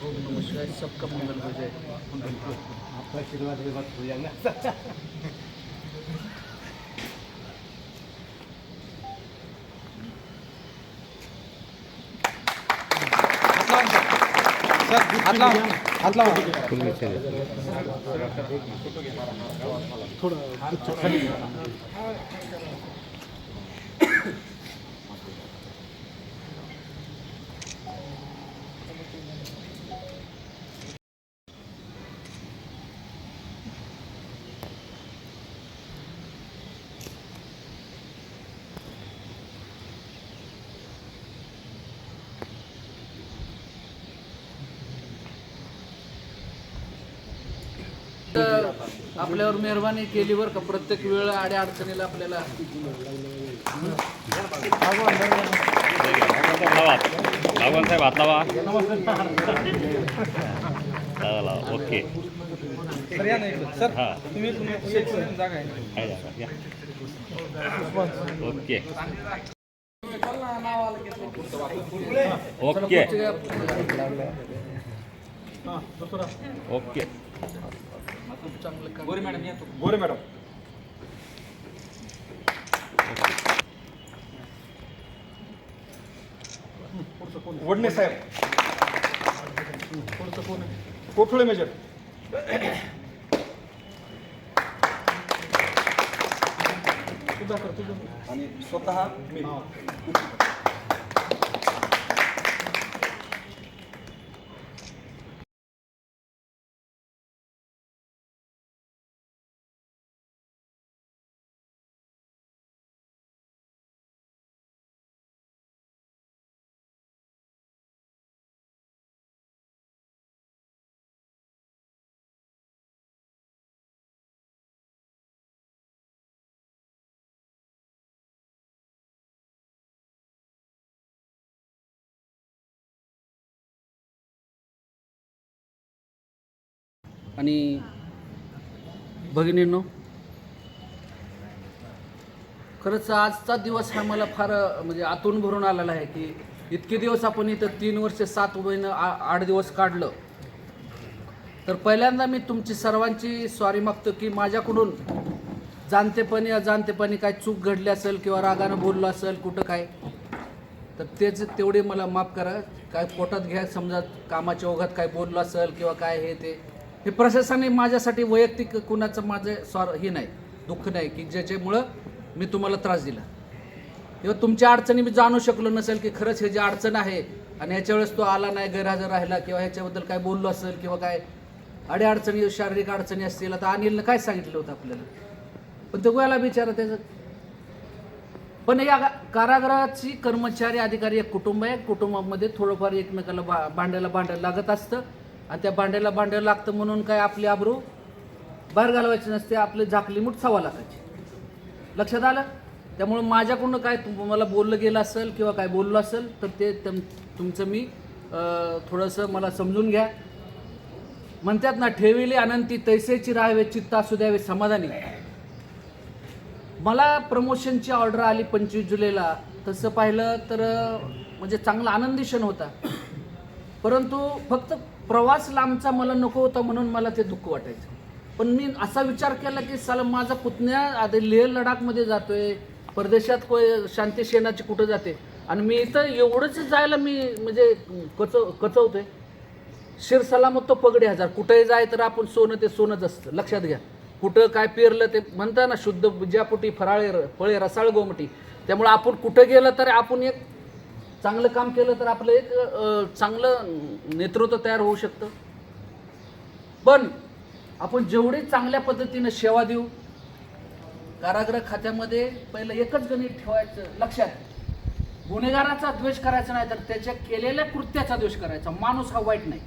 ओम नमः शिवाय सबका मंगल हो जाए आपका आशीर्वाद के बाद हो जाएगा तर आपल्यावर मेहरबानी केली बरं का? प्रत्येक वेळ आड्या अडचणीला आपल्याला लागवण साहेब हात लावा ओके सर या नाही सर हां तुम्ही तुम्ही एक जागा आहे आहे जागा या ओके ओके ओके. चांगलं गोरे मॅडम या गोरे मॅडम। वडणे साहेब। कोठोळे मेजर। आणि स्वतः मी. आणि भगिनींनो खरंच आजचा दिवस हा मला फार म्हणजे आतून भरून आलेला आहे की इतके दिवस आपण इथं तीन वर्ष सात महिनं आ- आठ दिवस काढलं. तर पहिल्यांदा मी तुमची सर्वांची सॉरी मागतो की माझ्याकडून जाणतेपणी अजाणतेपणी काय चूक घडली असेल किंवा रागानं बोललो असेल कुठं काय तर तेच तेवढे मला माफ करा. काय पोटात घ्या समजा कामाच्या ओघात काय बोललो असेल किंवा काय हे ते. हे प्रशासनाने माझ्यासाठी वैयक्तिक कुणाचं माझं स्वार हे नाही दुःख नाही की ज्याच्यामुळं मी तुम्हाला त्रास दिला. किंवा तुमच्या अडचणी मी जाणू शकलो नसेल की खरंच हे जे अडचण आहे आणि ह्याच्या वेळेस तो आला नाही गैरहजर राहिला किंवा ह्याच्याबद्दल काय बोललो असेल किंवा काय अडे अडचणी शारीरिक अडचणी असतील आता अनिलनं काय सांगितलं होतं आपल्याला? पण तो गोयाला बिचारा त्याचं. पण या कारागृहाची कर्मचारी अधिकारी एक कुटुंब आहे कुटुंबामध्ये थोडंफार एकमेकाला भा भांडायला भांडायला लागत असतं. आणि त्या भांड्याला भांड्या लागतं म्हणून काय आपली आबरू बाहेर घालवायची नसते आपली झाकली मुठ सवा लागायची. लक्षात आलं? त्यामुळं माझ्याकडून काय तुम- मला बोललं गेलं असेल किंवा काय बोललं असेल तर ते तुमचं मी थोडंसं मला समजून घ्या. म्हणतात ना ठेविली अनंती तैसेची राहावे चित्त असू द्यावे समाधानी. मला प्रमोशनची ऑर्डर आली पंचवीस जुलैला. तसं पाहिलं तर म्हणजे चांगला आनंदी क्षण होता. परंतु फक्त प्रवास लांबचा मला नको होता म्हणून मला ते दुःख वाटायचं. पण मी असा विचार केला की साला माझा पुतण्या आधी लेह लडाखमध्ये जातोय. परदेशात कोय शांती सेनाची कुठं जाते? आणि मी इथं एवढंच जायला मी म्हणजे कचव कचवतोय. शिर सलामत तो पगडे हजार. कुठंही जाय तर आपण सोनं ते सोनंच असतं. लक्षात घ्या. कुठं काय पेरलं ते म्हणता ना शुद्ध ज्यापोटी फराळे र- फळे रसाळ गोमटी. त्यामुळे आपण कुठं गेलं तर आपण एक चांगलं काम केलं तर आपलं एक चांगलं नेतृत्व तयार होऊ शकतं. पण आपण जेवढी चांगल्या पद्धतीनं सेवा देऊ कारागृह खात्यामध्ये पहिलं एकच गणित ठेवायचं लक्षात. गुन्हेगाराचा द्वेष करायचा नाही तर त्याच्या केलेल्या कृत्याचा द्वेष करायचा. माणूस हा वाईट नाही.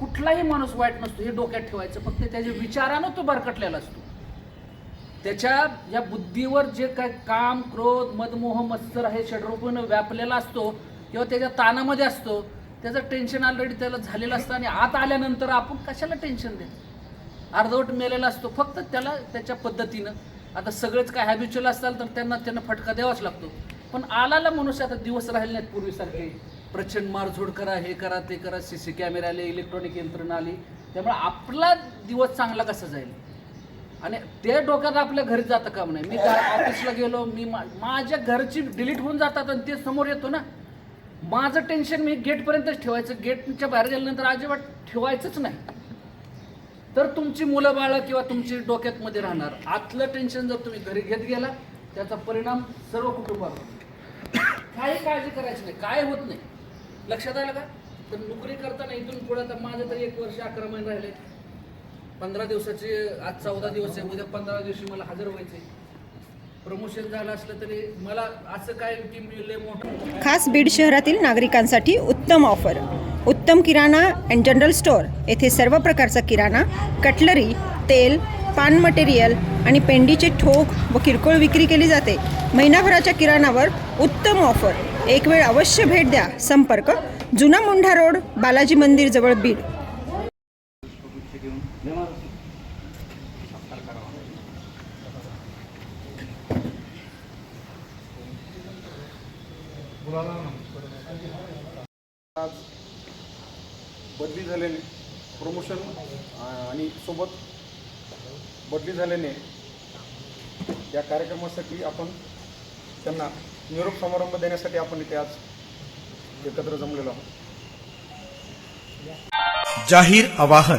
कुठलाही माणूस वाईट नसतो हे डोक्यात ठेवायचं. फक्त त्याच्या विचारानं तो बरकटलेला असतो. त्याच्या या बुद्धीवर जे काय काम क्रोध मदमोह मत्सर हे षडरूपण व्यापलेला असतो किंवा त्याच्या तानामध्ये असतो त्याचं टेन्शन ऑलरेडी त्याला झालेलं असतं आणि आत आल्यानंतर आपण कशाला टेन्शन देतो? अर्धवट मेलेला असतो फक्त त्याला त्याच्या पद्धतीनं. आता सगळेच काय हॅबिच्युअल असताल तर त्यांना त्यांना फटका द्यावाच लागतो. पण आलाला मनुष्य आता दिवस राहिले नाहीत पूर्वीसारखे. प्रचंड मारझोड करा हे करा ते करा सी सी कॅमेरे आले इलेक्ट्रॉनिक यंत्रणा आली. त्यामुळे आपला दिवस चांगला कसा जाईल? आणि ते डोक्यात आपल्या घरी जातं काम नाही. मी ऑफिसला गेलो मी मा- माझ्या घरची डिलीट होऊन जातात आणि ते समोर येतो ना. माझं टेन्शन मी गेटपर्यंतच ठेवायचं. गेटच्या बाहेर गेल्यानंतर अजिबात ठेवायचंच नाही. तर तुमची मुलं बाळं किंवा तुमची डोक्यात मध्ये राहणार. आतलं टेन्शन जर तुम्ही घरी घेत गेला त्याचा परिणाम सर्व कुटुंबावर काही काळजी करायची नाही. काय होत नाही. लक्षात आलं का? तर नोकरी करताना इथून पुढे तर माझं तर एक वर्ष अकरा महिने राहिले. पंधरा दिवसाचे आज चौदा दिवस आहे उद्या पंधरा दिवशी मला हजर व्हायचे प्रमोशन झालं असलं तरी मला असं काय की मिळले मोठं खास बीड शहरातील नागरिकांसाठी उत्तम ऑफर उत्तम किराणा अँड जनरल स्टोअर येथे सर्व प्रकारचा किराणा कटलरी तेल पान मटेरियल आणि पेंडीचे ठोक व किरकोळ विक्री केली जाते. महिनाभराच्या किराणावर उत्तम ऑफर एक वेळ अवश्य भेट द्या. संपर्क जुना मुंढा रोड बालाजी मंदिर जवळ बीड. आज बदली झाल्याने प्रमोशन आणि सोबत बदली झाल्याने या कार्यक्रमासाठी आपण त्यांना निरोप समारंभ देण्यासाठी आपण इथे आज एकत्र जमलेलो आहोत. जाहीर आवाहन.